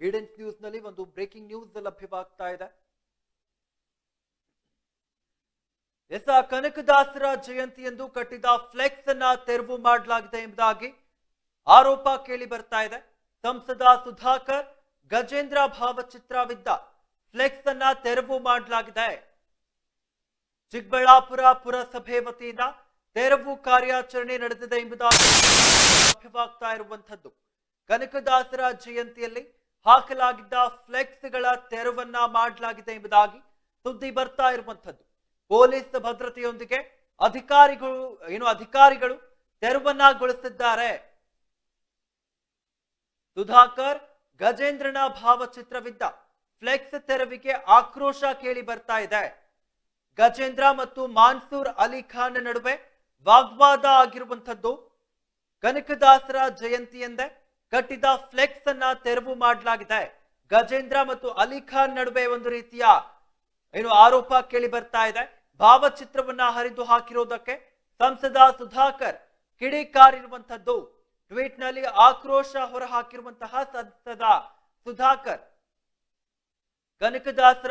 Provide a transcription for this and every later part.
ಈಡೆನ್ಸ್ ನ್ಯೂಸ್ನಲ್ಲಿ ಒಂದು breaking news ಲಭ್ಯವಾಗ್ತಾ ಇದೆ. S ಆ ಕನಕದಾಸರ ಜಯಂತಿಯಂದು ಕಟ್ಟಿದ ಫ್ಲೆಕ್ಸ್ ಅನ್ನ ತೆರವು ಮಾಡಲಾಗಿದೆ ಎಂಬುದಾಗಿ ಆರೋಪ ಕೇಳಿ ಬರ್ತಾ ಇದೆ. ಸಂಸದ ಸುಧಾಕರ್, ಗಜೇಂದ್ರ ಭಾವಚಿತ್ರವಿದ್ದ ಫ್ಲೆಕ್ಸ್ ಅನ್ನ ತೆರವು ಮಾಡಲಾಗಿದೆ. ಚಿಕ್ಕಬಳ್ಳಾಪುರ ಪುರಸಭೆ ವತಿಯಿಂದ ತೆರವು ಕಾರ್ಯಾಚರಣೆ ನಡೆದಿದೆ ಎಂಬುದಾಗಿ ಲಭ್ಯವಾಗ್ತಾ ಇರುವಂತದ್ದು ಕನಕದಾಸರ ಜಯಂತಿಯಲ್ಲಿ ಹಾಕಲಾಗಿದ್ದ ಫ್ಲೆಕ್ಸ್ಗಳ ತೆರವನ್ನ ಮಾಡಲಾಗಿದೆ ಎಂಬುದಾಗಿ ಸುದ್ದಿ ಬರ್ತಾ ಇರುವಂತದ್ದು ಪೊಲೀಸ್ ಭದ್ರತೆಯೊಂದಿಗೆ ಅಧಿಕಾರಿಗಳು, ಏನು ಅಧಿಕಾರಿಗಳು ತೆರವನ್ನಗೊಳಿಸಿದ್ದಾರೆ. ಸುಧಾಕರ್, ಗಜೇಂದ್ರನ ಭಾವಚಿತ್ರವಿದ್ದ ಫ್ಲೆಕ್ಸ್ ತೆರವಿಗೆ ಆಕ್ರೋಶ ಕೇಳಿ ಬರ್ತಾ ಇದೆ. ಗಜೇಂದ್ರ ಮತ್ತು ಮಾನ್ಸೂರ್ ಅಲಿ ಖಾನ್ ನಡುವೆ ವಾಗ್ವಾದ ಆಗಿರುವಂತದ್ದು ಕನಕದಾಸರ ಜಯಂತಿಯಂದೇ ಕಟ್ಟಿದ ಫ್ಲೆಕ್ಸ್ ಅನ್ನ ತೆರವು ಮಾಡಲಾಗಿದೆ. ಗಜೇಂದ್ರ ಮತ್ತು ಅಲಿ ಖಾನ್ ನಡುವೆ ಒಂದು ರೀತಿಯ ಏನು ಆರೋಪ ಕೇಳಿ ಬರ್ತಾ ಇದೆ. ಭಾವಚಿತ್ರವನ್ನ ಹರಿದು ಹಾಕಿರೋದಕ್ಕೆ ಸಂಸದ ಸುಧಾಕರ್ ಕಿಡಿಕಾರಿರುವಂತದ್ದು ಟ್ವೀಟ್ನಲ್ಲಿ ಆಕ್ರೋಶ ಹೊರಹಾಕಿರುವಂತಹ ಸಂಸದ ಸುಧಾಕರ್. ಕನಕದಾಸರ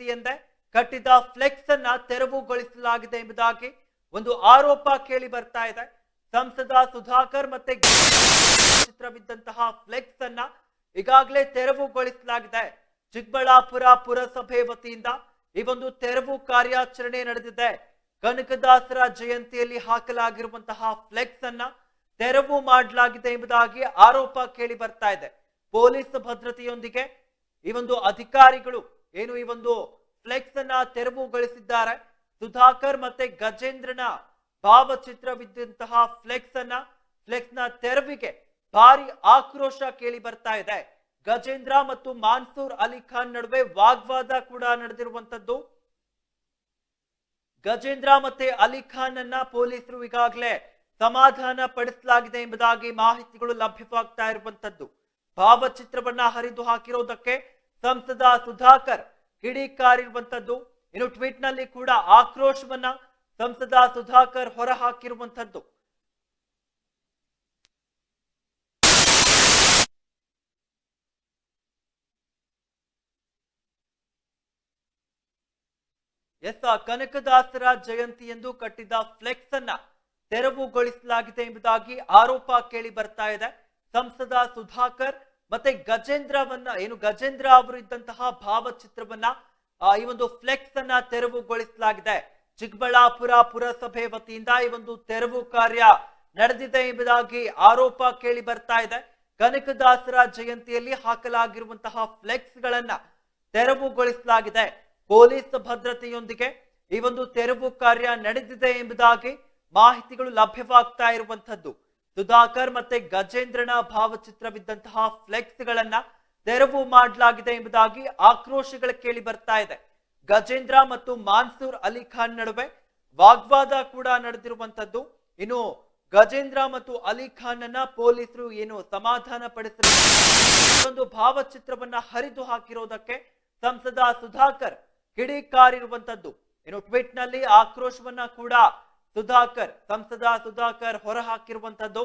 ಎಂದೆ ಕಟ್ಟಿದ ಫ್ಲೆಕ್ಸ್ ಅನ್ನ ತೆರವುಗೊಳಿಸಲಾಗಿದೆ ಎಂಬುದಾಗಿ ಒಂದು ಆರೋಪ ಕೇಳಿ ಬರ್ತಾ ಇದೆ. ಸಂಸದ ಸುಧಾಕರ್ ಮತ್ತೆ ಚಿತ್ರವಿದ್ದಂತಹ ಫ್ಲೆಕ್ಸ್ ಅನ್ನ ಈಗಾಗಲೇ ತೆರವುಗೊಳಿಸಲಾಗಿದೆ. ಚಿಕ್ಕಬಳ್ಳಾಪುರ ಪುರಸಭೆ ವತಿಯಿಂದ ಈ ಒಂದು ತೆರವು ಕಾರ್ಯಾಚರಣೆ ನಡೆದಿದೆ. ಕನಕದಾಸರ ಜಯಂತಿಯಲ್ಲಿ ಹಾಕಲಾಗಿರುವಂತಹ ಫ್ಲೆಕ್ಸ್ ಅನ್ನ ತೆರವು ಮಾಡಲಾಗಿದೆ ಎಂಬುದಾಗಿ ಆರೋಪ ಕೇಳಿ ಬರ್ತಾ ಇದೆ. ಪೊಲೀಸ್ ಭದ್ರತೆಯೊಂದಿಗೆ ಈ ಒಂದು ಅಧಿಕಾರಿಗಳು ಏನು ಈ ಒಂದು ಫ್ಲೆಕ್ಸ್ ಅನ್ನ ತೆರವುಗೊಳಿಸಿದ್ದಾರೆ. ಸುಧಾಕರ್ ಮತ್ತೆ ಗಜೇಂದ್ರನ ಭಾವಚಿತ್ರವಿದ್ದಂತಹ ಫ್ಲೆಕ್ಸ್ ಅನ್ನ ಫ್ಲೆಕ್ಸ್ನ ತೆರವಿಗೆ ಭಾರಿ ಆಕ್ರೋಶ ಕೇಳಿ ಬರ್ತಾ ಇದೆ. ಗಜೇಂದ್ರ ಮತ್ತು ಮಾನ್ಸೂರ್ ಅಲಿ ಖಾನ್ ನಡುವೆ ವಾಗ್ವಾದ ಕೂಡ ನಡೆದಿರುವಂತದ್ದು ಗಜೇಂದ್ರ ಮತ್ತೆ ಅಲಿ ಖಾನ್ ಅನ್ನ ಪೊಲೀಸರು ಈಗಾಗಲೇ ಸಮಾಧಾನ ಪಡಿಸಲಾಗಿದೆ ಎಂಬುದಾಗಿ ಮಾಹಿತಿಗಳು ಲಭ್ಯವಾಗ್ತಾ ಇರುವಂತದ್ದು ಭಾವಚಿತ್ರವನ್ನ ಹರಿದು ಹಾಕಿರೋದಕ್ಕೆ ಸಂಸದ ಸುಧಾಕರ್ ಕಿಡಿಕಾರಿರುವಂತದ್ದು ಇನ್ನು ಟ್ವೀಟ್ನಲ್ಲಿ ಕೂಡ ಆಕ್ರೋಶವನ್ನ ಸಂಸದ ಸುಧಾಕರ್ ಹೊರ ಹಾಕಿರುವಂತದ್ದು ಎಸ್ ಕನಕದಾಸರ ಜಯಂತಿ ಎಂದು ಕಟ್ಟಿದ ಫ್ಲೆಕ್ಸ್ ಅನ್ನ ತೆರವುಗೊಳಿಸಲಾಗಿದೆ ಎಂಬುದಾಗಿ ಆರೋಪ ಕೇಳಿ ಬರ್ತಾ ಇದೆ. ಸಂಸದ ಸುಧಾಕರ್ ಮತ್ತೆ ಗಜೇಂದ್ರವನ್ನ, ಏನು ಗಜೇಂದ್ರ ಅವರು ಇದ್ದಂತಹ ಭಾವಚಿತ್ರವನ್ನ ಈ ಒಂದು ಫ್ಲೆಕ್ಸ್ ಅನ್ನ ತೆರವುಗೊಳಿಸಲಾಗಿದೆ. ಚಿಕ್ಕಬಳ್ಳಾಪುರ ಪುರಸಭೆ ವತಿಯಿಂದ ಈ ಒಂದು ತೆರವು ಕಾರ್ಯ ನಡೆದಿದೆ ಎಂಬುದಾಗಿ ಆರೋಪ ಕೇಳಿ ಬರ್ತಾ ಇದೆ. ಕನಕದಾಸರ ಜಯಂತಿಯಲ್ಲಿ ಹಾಕಲಾಗಿರುವಂತಹ ಫ್ಲೆಕ್ಸ್ ಗಳನ್ನ ತೆರವುಗೊಳಿಸಲಾಗಿದೆ. ಪೊಲೀಸ್ ಭದ್ರತೆಯೊಂದಿಗೆ ಈ ಒಂದು ತೆರವು ಕಾರ್ಯ ನಡೆದಿದೆ ಎಂಬುದಾಗಿ ಮಾಹಿತಿಗಳು ಲಭ್ಯವಾಗ್ತಾ ಇರುವಂತದ್ದು ಸುಧಾಕರ್ ಮತ್ತೆ ಗಜೇಂದ್ರನ ಭಾವಚಿತ್ರವಿದ್ದಂತಹ ಫ್ಲೆಕ್ಸ್ ಗಳನ್ನ ತೆರವು ಮಾಡಲಾಗಿದೆ ಎಂಬುದಾಗಿ ಆಕ್ರೋಶಗಳು ಕೇಳಿ ಬರ್ತಾ ಇದೆ. ಗಜೇಂದ್ರ ಮತ್ತು ಮಾನ್ಸೂರ್ ಅಲಿ ಖಾನ್ ನಡುವೆ ವಾಗ್ವಾದ ಕೂಡ ನಡೆದಿರುವಂತದ್ದು ಇನ್ನು ಗಜೇಂದ್ರ ಮತ್ತು ಅಲಿ ಖಾನ್ ಅನ್ನ ಪೊಲೀಸರು ಏನು ಸಮಾಧಾನ ಪಡಿಸಿದ ಒಂದು ಭಾವಚಿತ್ರವನ್ನ ಹರಿದು ಹಾಕಿರೋದಕ್ಕೆ ಸಂಸದ ಸುಧಾಕರ್ ಕಿಡಿಕಾರಿರುವಂತದ್ದು ಏನು ಟ್ವೀಟ್ನಲ್ಲಿ ಆಕ್ರೋಶವನ್ನ ಕೂಡ ಸುಧಾಕರ್, ಸಂಸದ ಸುಧಾಕರ್ ಹೊರ ಹಾಕಿರುವಂತದ್ದು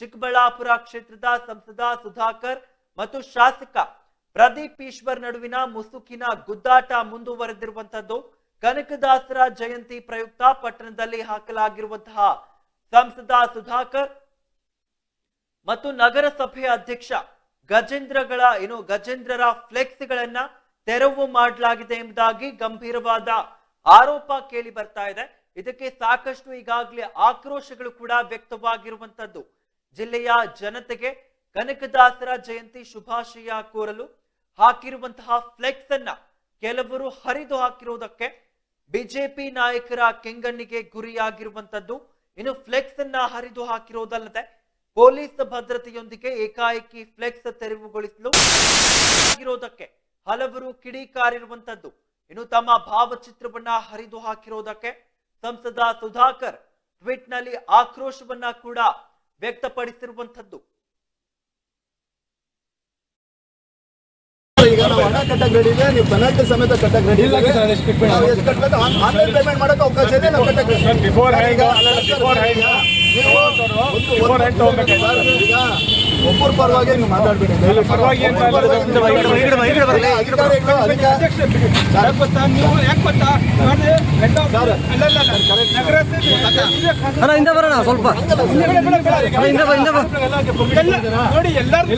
ಚಿಕ್ಕಬಳ್ಳಾಪುರ ಕ್ಷೇತ್ರದ ಸಂಸದ ಸುಧಾಕರ್ ಮತ್ತು ಶಾಸಕ ಪ್ರದೀಪ್ ಈಶ್ವರ್ ನಡುವಿನ ಮುಸುಕಿನ ಗುದ್ದಾಟ ಮುಂದುವರೆದಿರುವಂತದ್ದು ಕನಕದಾಸರ ಜಯಂತಿ ಪ್ರಯುಕ್ತ ಪಟ್ಟಣದಲ್ಲಿ ಹಾಕಲಾಗಿರುವಂತಹ ಸಂಸದ ಸುಧಾಕರ್ ಮತ್ತು ನಗರಸಭೆ ಅಧ್ಯಕ್ಷ ಗಜೇಂದ್ರಗಳ, ಏನು ಗಜೇಂದ್ರರ ಫ್ಲೆಕ್ಸ್ ಗಳನ್ನ ತೆರವು ಮಾಡಲಾಗಿದೆ ಎಂಬುದಾಗಿ ಗಂಭೀರವಾದ ಆರೋಪ ಕೇಳಿ ಬರ್ತಾ ಇದೆ. ಇದಕ್ಕೆ ಸಾಕಷ್ಟು ಈಗಾಗಲೇ ಆಕ್ರೋಶಗಳು ಕೂಡ ವ್ಯಕ್ತವಾಗಿರುವಂತದ್ದು ಜಿಲ್ಲೆಯ ಜನತೆಗೆ ಕನಕದಾಸರ ಜಯಂತಿ ಶುಭಾಶಯ ಕೋರಲು ಹಾಕಿರುವಂತಹ ಫ್ಲೆಕ್ಸ್ ಅನ್ನ ಕೆಲವರು ಹರಿದು ಹಾಕಿರುವುದಕ್ಕೆ ಬಿಜೆಪಿ ನಾಯಕರ ಕೆಂಗಣ್ಣಿಗೆ ಗುರಿಯಾಗಿರುವಂತದ್ದು ಇನ್ನು ಫ್ಲೆಕ್ಸ್ ಅನ್ನ ಹರಿದು ಹಾಕಿರುವುದಲ್ಲದೆ ಪೊಲೀಸ್ ಭದ್ರತೆಯೊಂದಿಗೆ ಏಕಾಏಕಿ ಫ್ಲೆಕ್ಸ್ ತೆರವುಗೊಳಿಸಲು ಆಗಿರೋದಕ್ಕೆ ಹಲವರು ಕಿಡಿಕಾರಿರುವಂತದ್ದು ಇನ್ನು ತಮ್ಮ ಭಾವಚಿತ್ರವನ್ನ ಹರಿದು ಹಾಕಿರೋದಕ್ಕೆ ಸಂಸದ ಸುಧಾಕರ್ ಟ್ವೀಟ್ನಲ್ಲಿ ಆಕ್ರೋಶವನ್ನ ಕೂಡ ವ್ಯಕ್ತಪಡಿಸಿರುವಂತದ್ದು ಈಗ ನಾವು ಹಣ ಕಟ್ಟಕ್ ರೆಡಿ ಇದೆ ನೀವು ಪೆನಾಲ್ಟಿ ಸಮೇತ ಕಟ್ಟಕ್ ರೆಡಿ ಇಲ್ಲ. ನಾವು ಎಷ್ಟು ಕಟ್ಟಬೇಕು ಆನ್ಲೈನ್ ಪೇಮೆಂಟ್ ಮಾಡಕ್ಕೆ ಅವಕಾಶ ಇದೆ ನಾವು ಕಟ್ಟಕ್ ready. Sir, before hand, ಈಗ ಅಲ್ಲ, ನೀವು ಈಗ ಒಬ್ಬರ ಪರವಾಗಿ ನೀವು ಮಾತಾಡ್ಬೇಡಿ ಅಣ್ಣ ಹಿಂದೆ ಬರೋಣ ಸ್ವಲ್ಪ ಹಿಂದೆ ಬಾ, ಹಿಂದೆ ಬಾ. ನೋಡಿ ಎಲ್ಲಾರು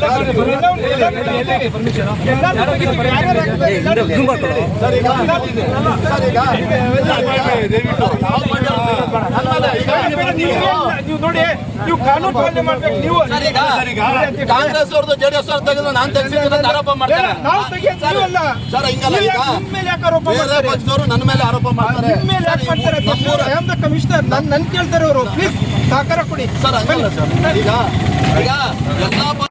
ನೀವು ನೋಡಿ ನೀವು ಕಾನೂನು ಪಾಲನೆ ಮಾಡ್ಬೇಕು ನೀವು ಕಾಂಗ್ರೆಸ್ ಅವ್ರದ್ದು ಜೆಡಿಎಸ್ ಅವ್ರ ತೆಗೆದು ನಾನು ತೆಗೆಸಿದ್ದೀನಿ ಅಂತ ಆರೋಪ ಮಾಡ್ತಾರೆ. ಸರ್ ಹಿಂಗಲ್ಲ ಈಗ. ಯಾಕೆ ನಿಮ್ಮ ಮೇಲೆ ಯಾಕೆ ಆರೋಪ ಬೇರೆ ಮಾಡ್ತಾರೆ? ಪಕ್ಷದವರು ನನ್ನ ಮೇಲೆ ಆರೋಪ ಮಾಡ್ತಾರೆ. ಕಮಿಷನರ್ ನನ್ ನನ್ ಕೇಳ್ತಾರೆ ಅವರು ಪ್ಲೀಸ್ ಸಹಕಾರ ಕೊಡಿ. ಸರ್ ಹಂಗಲ್ಲ ಸರ್. ಈಗ ಈಗ ಎಲ್ಲಾ ಪ-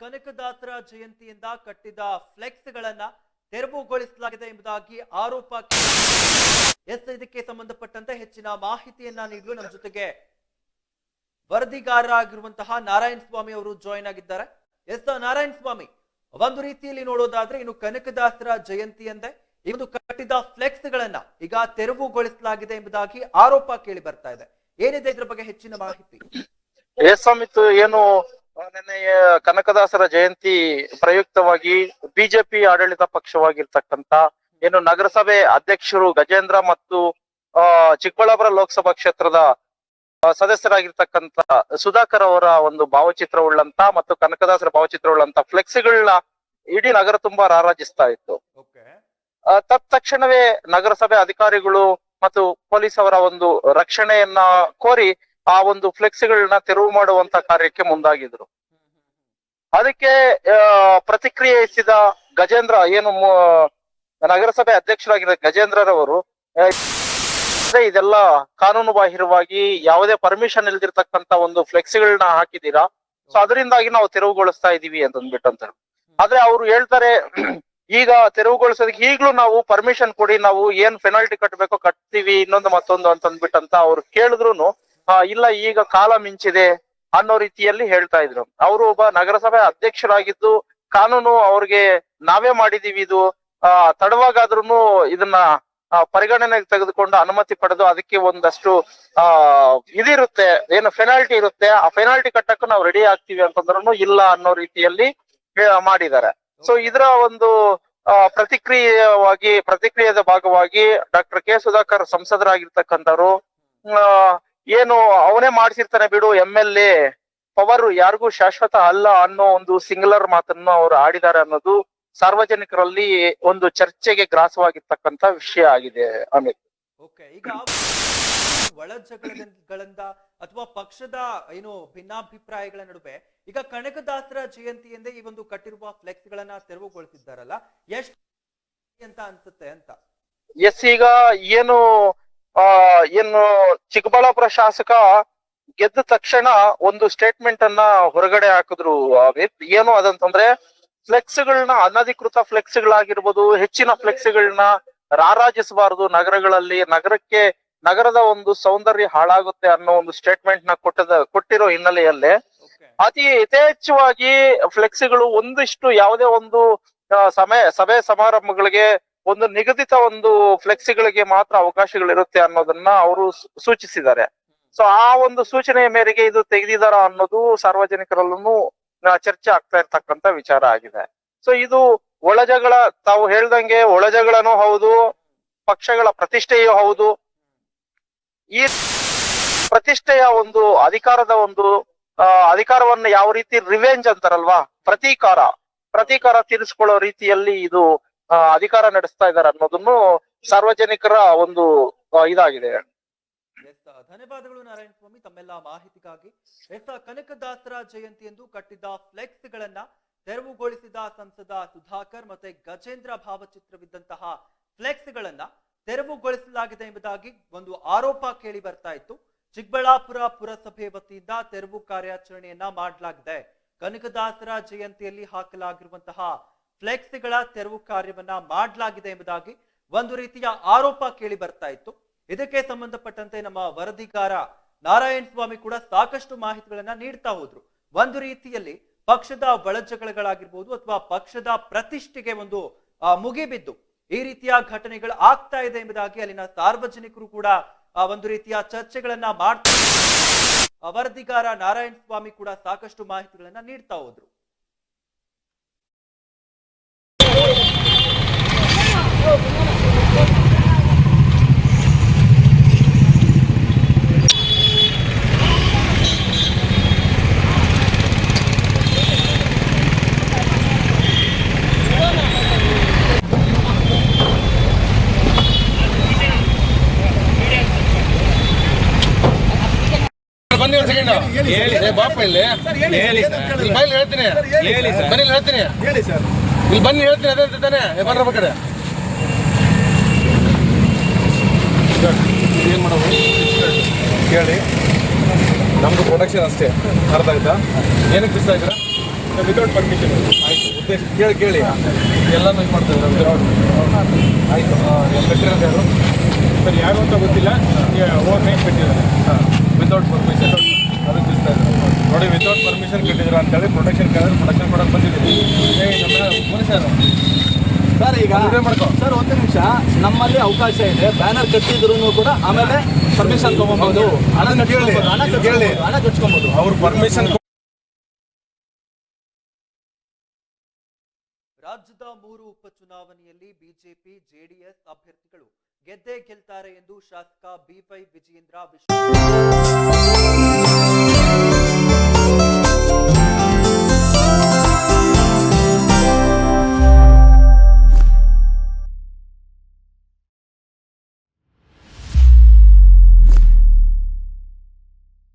ಕನಕದಾಸರ ಜಯಂತಿಯಿಂದ ಕಟ್ಟಿದ ಫ್ಲೆಕ್ಸ್ ಗಳನ್ನ ತೆರವುಗೊಳಿಸಲಾಗಿದೆ ಎಂಬುದಾಗಿ ಆರೋಪ ಎಸ್ ಇದಕ್ಕೆ ಸಂಬಂಧಪಟ್ಟಂತೆ ಹೆಚ್ಚಿನ ಮಾಹಿತಿಯನ್ನ ನೀಡಲು ನಮ್ಮ ಜೊತೆಗೆ ವರದಿಗಾರರಾಗಿರುವಂತಹ ನಾರಾಯಣ ಸ್ವಾಮಿ ಅವರು ಜಾಯಿನ್ ಆಗಿದ್ದಾರೆ. ಎಸ್ ನಾರಾಯಣ ಸ್ವಾಮಿ, ಒಂದು ರೀತಿಯಲ್ಲಿ ನೋಡೋದಾದ್ರೆ ಇನ್ನು ಕನಕದಾಸರ ಜಯಂತಿ ಎಂದೇ ಈ ಕಟ್ಟಿದ ಫ್ಲೆಕ್ಸ್ ಗಳನ್ನ ಈಗ ತೆರವುಗೊಳಿಸಲಾಗಿದೆ ಎಂಬುದಾಗಿ ಆರೋಪ ಕೇಳಿ ಬರ್ತಾ ಇದೆ. ಏನಿದೆ ಇದ್ರ ಬಗ್ಗೆ ಹೆಚ್ಚಿನ ಮಾಹಿತಿ? ಏನು ಆ, ನಿನ್ನೆ ಕನಕದಾಸರ ಜಯಂತಿ ಪ್ರಯುಕ್ತವಾಗಿ ಬಿಜೆಪಿ ಆಡಳಿತ ಪಕ್ಷವಾಗಿರ್ತಕ್ಕಂತ ಏನು ನಗರಸಭೆ ಅಧ್ಯಕ್ಷರು ಗಜೇಂದ್ರ ಮತ್ತು ಆ ಚಿಕ್ಕಬಳ್ಳಾಪುರ ಲೋಕಸಭಾ ಕ್ಷೇತ್ರದ ಸದಸ್ಯರಾಗಿರ್ತಕ್ಕಂತ ಸುಧಾಕರ್ ಅವರ ಒಂದು ಭಾವಚಿತ್ರವುಳ್ಳಂತ ಮತ್ತು ಕನಕದಾಸರ ಭಾವಚಿತ್ರವುಳ್ಳಂತ ಫ್ಲೆಕ್ಸಿಗಳನ್ನ ಇಡೀ ನಗರ ತುಂಬಾ ರಾರಾಜಿಸ್ತಾ ಇತ್ತು. ತತ್ ತಕ್ಷಣವೇ ತತ್ಕ್ಷಣವೇ ನಗರಸಭೆ ಅಧಿಕಾರಿಗಳು ಮತ್ತು ಪೊಲೀಸ್ ಅವರ ಒಂದು ರಕ್ಷಣೆಯನ್ನ ಕೋರಿ ಆ ಒಂದು ಫ್ಲೆಕ್ಸ್ಗಳನ್ನ ತೆರವು ಮಾಡುವಂತ ಕಾರ್ಯಕ್ಕೆ ಮುಂದಾಗಿದ್ರು. ಅದಕ್ಕೆ ಪ್ರತಿಕ್ರಿಯಿಸಿದ ಗಜೇಂದ್ರ, ಏನು ನಗರಸಭೆ ಅಧ್ಯಕ್ಷರಾಗಿದ್ದ ಗಜೇಂದ್ರರವರು ಇದೆಲ್ಲ ಕಾನೂನು ಬಾಹಿರವಾಗಿ ಯಾವುದೇ ಪರ್ಮಿಷನ್ ಇಲ್ದಿರ್ತಕ್ಕಂತ ಒಂದು ಫ್ಲೆಕ್ಸ್ಗಳನ್ನ ಹಾಕಿದೀರಾ ಸೊ ಅದರಿಂದಾಗಿ ನಾವು ತೆರವುಗೊಳಿಸ್ತಾ ಇದೀವಿ ಅಂತ ಅಂದ್ಬಿಟ್ಟು ಆದ್ರೆ ಅವ್ರು ಹೇಳ್ತಾರೆ, ಈಗ ತೆರವುಗೊಳಿಸೋದಕ್ಕೆ ಈಗ್ಲೂ ನಾವು ಪರ್ಮಿಷನ್ ಕೊಡಿ, ನಾವು ಏನ್ ಪೆನಾಲ್ಟಿ ಕಟ್ಟಬೇಕು ಕಟ್ತೀವಿ, ಇನ್ನೊಂದು ಮತ್ತೊಂದು ಅಂತ ಅಂದ್ಬಿಟ್ಟಂತ ಅವ್ರು ಕೇಳಿದ್ರು ಇಲ್ಲ, ಈಗ ಕಾಲ ಮಿಂಚಿದೆ ಅನ್ನೋ ರೀತಿಯಲ್ಲಿ ಹೇಳ್ತಾ ಇದ್ರು. ಅವರು ಒಬ್ಬ ನಗರಸಭೆ ಅಧ್ಯಕ್ಷರಾಗಿದ್ದು, ಕಾನೂನು ಅವ್ರಿಗೆ ನಾವೇ ಮಾಡಿದೀವಿ ಇದು. ಆ ತಡವಾಗಾದ್ರೂ ಇದನ್ನ ಪರಿಗಣನೆಗೆ ತೆಗೆದುಕೊಂಡು ಅನುಮತಿ ಪಡೆದು ಅದಕ್ಕೆ ಒಂದಷ್ಟು, ಆ, ಇದಿರುತ್ತೆ, ಏನು ಫೆನಾಲ್ಟಿ ಇರುತ್ತೆ, ಆ ಫೆನಾಲ್ಟಿ ಕಟ್ಟಕ್ಕೂ ನಾವು ರೆಡಿ ಆಗ್ತೀವಿ ಅಂತಂದ್ರೂ ಇಲ್ಲ ಅನ್ನೋ ರೀತಿಯಲ್ಲಿ ಮಾಡಿದ್ದಾರೆ. ಸೊ ಇದರ ಒಂದು ಪ್ರತಿಕ್ರಿಯವಾಗಿ, ಪ್ರತಿಕ್ರಿಯೆದ ಭಾಗವಾಗಿ ಡಾಕ್ಟರ್ ಕೆ ಸುಧಾಕರ್ ಸಂಸದರಾಗಿರ್ತಕ್ಕಂಥವ್ರು ಏನು ಅವನೇ ಮಾಡಿಸಿರ್ತಾನೆ ಬಿಡು ಎಂ ಎಲ್ ಎ ಪವರ್ ಯಾರಿಗೂ ಶಾಶ್ವತ ಅಲ್ಲ ಅನ್ನೋ ಒಂದು ಸಿಂಗ್ಯುಲರ್ ಮಾತನ್ನು ಅವರು ಆಡಿದ್ದಾರೆ ಅನ್ನೋದು ಸಾರ್ವಜನಿಕರಲ್ಲಿ ಒಂದು ಚರ್ಚೆಗೆ ಗ್ರಾಸವಾಗಿರ್ತಕ್ಕಂತ ವಿಷಯ ಆಗಿದೆ ಅಮಿತ್. ಓಕೆ ಈಗ ಒಳ ಜಗಳಗಳಿಂದ ಅಥವಾ ಪಕ್ಷದ ಏನು ಭಿನ್ನಾಭಿಪ್ರಾಯಗಳ ನಡುವೆ ಈಗ ಕನಕದಾಸರ ಎಂದೇ ಈ ಒಂದು ಕಟ್ಟಿರುವ ಫ್ಲೆಕ್ಸ್ ಗಳನ್ನ ತೆರವುಗೊಳಿಸಿದ್ದಾರಲ್ಲ ಎಷ್ಟು ಅಂತ ಅನ್ಸುತ್ತೆ ಅಂತ? ಎಸ್ ಈಗ ಏನು ಆ ಏನು ಚಿಕ್ಕಬಳ್ಳಾಪುರ ಶಾಸಕ ಗೆದ್ದ ತಕ್ಷಣ ಒಂದು ಸ್ಟೇಟ್ಮೆಂಟ್ ಅನ್ನ ಹೊರಗಡೆ ಹಾಕಿದ್ರು ಏನು ಅದಂತಂದ್ರೆ ಫ್ಲೆಕ್ಸ್ ಗಳನ್ನ ಅನಧಿಕೃತ ಫ್ಲೆಕ್ಸ್ ಗಳಾಗಿರ್ಬೋದು ಹೆಚ್ಚಿನ ಫ್ಲೆಕ್ಸ್ ಗಳನ್ನ ರಾರಾಜಿಸಬಾರದು ನಗರಗಳಲ್ಲಿ ನಗರಕ್ಕೆ ನಗರದ ಒಂದು ಸೌಂದರ್ಯ ಹಾಳಾಗುತ್ತೆ ಅನ್ನೋ ಒಂದು ಸ್ಟೇಟ್ಮೆಂಟ್ನ ಕೊಟ್ಟದ ಕೊಟ್ಟಿರೋ ಹಿನ್ನೆಲೆಯಲ್ಲಿ ಅತಿ ಯಥೇಚ್ಛವಾಗಿ ಫ್ಲೆಕ್ಸಿಗಳು ಒಂದಿಷ್ಟು ಯಾವುದೇ ಒಂದು ಸಮಯ ಸಭೆ ಸಮಾರಂಭಗಳಿಗೆ ಒಂದು ನಿಗದಿತ ಒಂದು ಫ್ಲೆಕ್ಸಿಗಳಿಗೆ ಮಾತ್ರ ಅವಕಾಶಗಳಿರುತ್ತೆ ಅನ್ನೋದನ್ನ ಅವರು ಸೂಚಿಸಿದ್ದಾರೆ. ಸೊ ಆ ಒಂದು ಸೂಚನೆಯ ಮೇರೆಗೆ ಇದು ತೆಗೆದಿದಾರ ಅನ್ನೋದು ಸಾರ್ವಜನಿಕರಲ್ಲೂ ಚರ್ಚೆ ಆಗ್ತಾ ಇರ್ತಕ್ಕಂತ ವಿಚಾರ ಆಗಿದೆ. ಸೊ ಇದು ಒಳಜಗಳ, ತಾವು ಹೇಳ್ದಂಗೆ ಒಳಜಗಳನೂ ಹೌದು, ಪಕ್ಷಗಳ ಪ್ರತಿಷ್ಠೆಯೂ ಹೌದು. ಈ ಪ್ರತಿಷ್ಠೆಯ ಒಂದು ಅಧಿಕಾರದ ಒಂದು ಅಧಿಕಾರವನ್ನು ಯಾವ ರೀತಿ ರಿವೆಂಜ್ ಅಂತಾರಲ್ವಾ? ಪ್ರತೀಕಾರ. ಪ್ರತೀಕಾರ ತೀರಿಸ್ಕೊಳ್ಳೋ ರೀತಿಯಲ್ಲಿ ಇದು ಅಧಿಕಾರ ನಡೆಸ್ತಾ ಇದ್ದಾರೆ ಅನ್ನೋದನ್ನು ಸಾರ್ವಜನಿಕರ ಒಂದು ಇದಾಗಿದೆ. ಧನ್ಯವಾದಗಳು ನಾರಾಯಣ ಸ್ವಾಮಿ ತಮ್ಮೆಲ್ಲ ಮಾಹಿತಿಗಾಗಿ ಎಸ್ ಕನಕದಾಸರ ಜಯಂತಿಯಂದು ಕಟ್ಟಿದ್ದ ಫ್ಲೆಕ್ಸ್ ಗಳನ್ನ ತೆರವುಗೊಳಿಸಿದ ಸಂಸದ ಸುಧಾಕರ್ ಮತ್ತೆ ಗಜೇಂದ್ರ ಭಾವಚಿತ್ರವಿದ್ದಂತಹ ಫ್ಲೆಕ್ಸ್ ಗಳನ್ನ ತೆರವುಗೊಳಿಸಲಾಗಿದೆ ಎಂಬುದಾಗಿ ಒಂದು ಆರೋಪ ಕೇಳಿ ಬರ್ತಾ ಇತ್ತು. ಚಿಕ್ಕಬಳ್ಳಾಪುರ ಪುರಸಭೆ ವತಿಯಿಂದ ತೆರವು ಕಾರ್ಯಾಚರಣೆಯನ್ನ ಮಾಡಲಾಗಿದೆ. ಕನಕದಾಸರ ಜಯಂತಿಯಲ್ಲಿ ಹಾಕಲಾಗಿರುವಂತಹ ಫ್ಲೆಕ್ಸ್ಗಳ ತೆರವು ಕಾರ್ಯವನ್ನ ಮಾಡಲಾಗಿದೆ ಎಂಬುದಾಗಿ ಒಂದು ರೀತಿಯ ಆರೋಪ ಕೇಳಿ ಬರ್ತಾ ಇತ್ತು. ಇದಕ್ಕೆ ಸಂಬಂಧಪಟ್ಟಂತೆ ನಮ್ಮ ವರದಿಗಾರ ನಾರಾಯಣ ಸ್ವಾಮಿ ಕೂಡ ಸಾಕಷ್ಟು ಮಾಹಿತಿಗಳನ್ನ ನೀಡ್ತಾ ಹೋದ್ರು. ಒಂದು ರೀತಿಯಲ್ಲಿ ಪಕ್ಷದ ಒಳಜಗಳಾಗಿರ್ಬೋದು ಅಥವಾ ಪಕ್ಷದ ಪ್ರತಿಷ್ಠೆಗೆ ಒಂದು ಮುಗಿಬಿದ್ದು ಈ ರೀತಿಯ ಘಟನೆಗಳು ಆಗ್ತಾ ಇದೆ ಎಂಬುದಾಗಿ ಅಲ್ಲಿನ ಸಾರ್ವಜನಿಕರು ಕೂಡ ಒಂದು ರೀತಿಯ ಚರ್ಚೆಗಳನ್ನ ಮಾಡ್ತಾ ವರದಿಗಾರ ನಾರಾಯಣ ಸ್ವಾಮಿ ಕೂಡ ಸಾಕಷ್ಟು ಮಾಹಿತಿಗಳನ್ನ ನೀಡ್ತಾ ಹೋದ್ರು. ಬನ್ನಿ ಒಂದು ಸೆಕೆಂಡ್ ಏ ಬಾಪ ಇಲ್ಲಿ ಹೇಳಿ ಸರ್ ಇಲ್ಲಿ ಬನ್ನಿ ಹೇಳ್ತೀನಿ ಹೇಳಿ ಸರ್. ಬನ್ನಿ ಇಲ್ಲಿ ಹೇಳ್ತೀನಿ ಹೇಳಿ ಸರ್ ಇಲ್ಲಿ ಬನ್ನಿ ಹೇಳ್ತೀನಿ ಅದೇ ಅಂತ ತಾನೆ ಏ, ಬರ್ರ ಕಡೆ ಏನು ಮಾಡೋದು ಕೇಳಿ. ನಮ್ಮದು ಪ್ರೊಡಕ್ಷನ್ ಅಷ್ಟೇ. ಅರ್ಥ ಆಯ್ತಾ? ಏನಕ್ಕೆ ಬಿಸ್ತಾ ಇದ್ದೀರಾ? ವಿತೌಟ್ ಪರ್ಮಿಷನ್ ಆಯಿತು ಉದ್ದೇಶ ಕೇಳಿ ಕೇಳಿ. ಎಲ್ಲ ಇದು ಮಾಡ್ತಾ ಇದ್ದಾರೆ ಆಯಿತು ಕಟ್ಟಿರೋದು ಯಾರು? ಸರ್ ಯಾರು ಅಂತ ಗೊತ್ತಿಲ್ಲ. ಓನ್ ನೇಮ್ ಕಟ್ಟಿದ್ದಾರೆ. ವಿತೌಟ್ ಪರ್ಮಿಷನ್ ಅದಕ್ಕೆ ಬಿಸ್ತಾ ಇದ್ದಾರೆ. ನೋಡಿ ವಿತೌಟ್ ಪರ್ಮಿಷನ್ ಕಟ್ಟಿದ್ರು ಅಂತೇಳಿ ಪ್ರೊಡಕ್ಷನ್ ಕೇಳಿದ್ರೆ ಪ್ರೊಡಕ್ಷನ್ ಕೊಡೋಕೆ ಬಂದಿದ್ದೀವಿ. ಏ ನಮ್ಮ ಸರ್ ಈಗ ಮಾಡ್ಕೊ. ಸರ್ ಒಂದು ನಿಮಿಷ. ನಮ್ಮಲ್ಲಿ ಅವಕಾಶ ಇದೆ. ಬ್ಯಾನರ್ ಕಟ್ಟಿದ್ರು ಕೂಡ ಆಮೇಲೆ ಪರ್ಮಿಷನ್ ತಗೊಬಹುದು ಹಣ. ಕಟ್ಸ್ಕೊಬೋದು, ಹಣ ಹಣ ಅವ್ರು ಪರ್ಮಿಷನ್ ರಾಜ್ಯದ ಮೂರು ಉಪಚುನಾವಣೆಯಲ್ಲಿ ಬಿಜೆಪಿ ಜೆಡಿಎಸ್ ಅಭ್ಯರ್ಥಿಗಳು ಗೆದ್ದೇ ಗೆಲ್ತಾರೆ ಎಂದು ಶಾಸಕ ಬಿವೈ ವಿಜಯೇಂದ್ರ ವಿಶ್ವಾಸ